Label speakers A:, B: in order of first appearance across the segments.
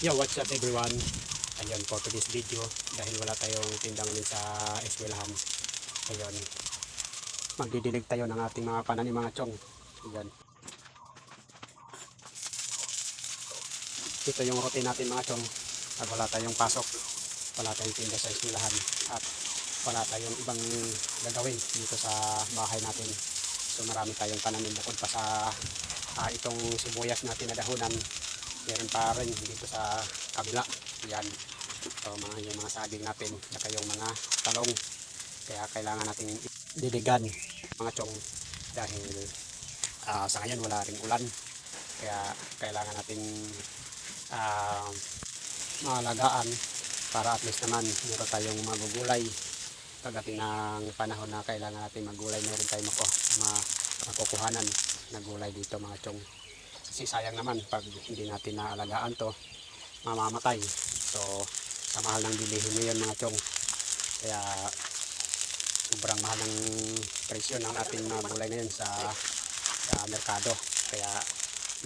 A: Yo, what's up everyone? Ayun for today's video dahil wala tayong tindang ngayon sa eskwelahan. Ayun. Magdidilig tayo ng ating mga pananim mga chong. Ayun. Ito yung routine natin mga chong. Pag wala tayong pasok, wala tayong tinda sa eskwelahan at wala tayong ibang gagawin dito sa bahay natin. So marami tayong pananim bukod pa sa ah, itong sibuyas natin na dahunan meron pa rin dito sa kabila. Yan. So mga yung mga saging natin saka yung mga talong. Kaya kailangan natin diligan mga chong dahil ah, sa ngayon wala ring ulan. Kaya kailangan natin ah, maalagaan para at least naman meron tayong magugulay. Pagdating ng panahon na kailangan natin magulay meron tayong mako, ma, makukuhanan na gulay dito mga chong kasi sayang naman pag hindi natin naalagaan to mamamatay. So sa mahal ng bilihin ngayon mga chong. Kaya sobrang mahal ng presyo ng ating mga gulay ngayon sa, sa merkado. Kaya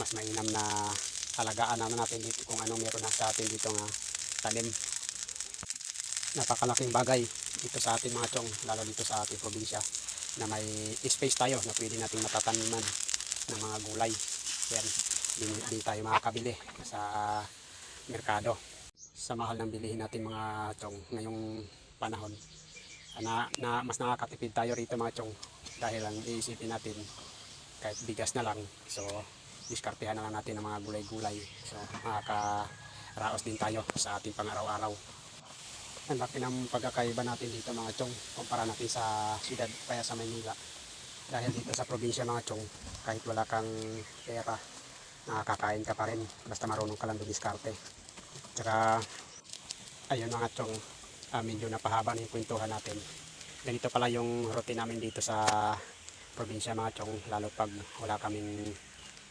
A: mas mainam na alagaan naman natin dito kung anong meron na sa atin dito nga tanim. Napakalaking bagay dito sa ating mga chong lalo dito sa ating probinsya na may space tayo na pwede nating matataniman ng mga gulay yan hindi, hindi tayo makakabili sa merkado. Sa mahal ng bilihin natin mga chong ngayong panahon na, na mas nakakatipid tayo rito mga chong dahil ang iisipin natin kahit bigas na lang so diskartehan na lang natin ng mga gulay-gulay. So makakaraos din tayo sa ating pang-araw-araw. Ang laki ng pagkakaiba natin dito mga chong kumpara natin sa siyudad kaya sa Maynila dahil dito sa probinsya mga chong kahit wala kang pera nakakakain ka pa rin. Basta marunong ka lang dumiskarte. Tsaka ayun mga chong ah, medyo napahaba na yung kwentuhan natin. Ganito pala yung routine namin dito sa probinsya mga chong lalo pag wala kaming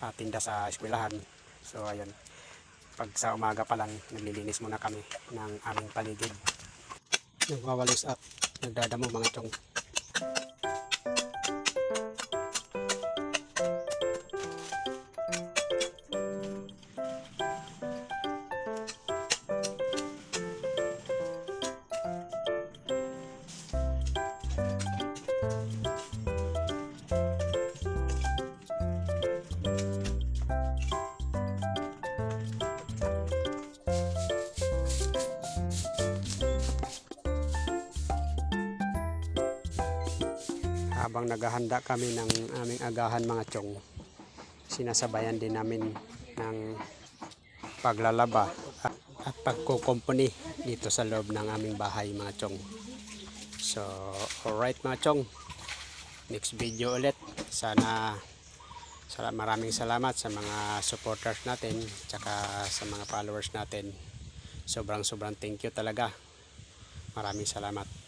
A: ah, tinda sa eskwelahan. So ayun. Pag sa umaga pa lang naglilinis muna kami ng aming paligid. Nagwawalis at nagdadamo mga chong habang naghahanda kami ng aming agahan mga chong sinasabayan din namin ng paglalaba at, at pagkukumpuni dito sa loob ng aming bahay mga chong. So alright mga chong. Next video ulit. Sana sala, maraming salamat sa mga supporters natin tsaka sa mga followers natin. Sobrang sobrang thank you talaga. Maraming salamat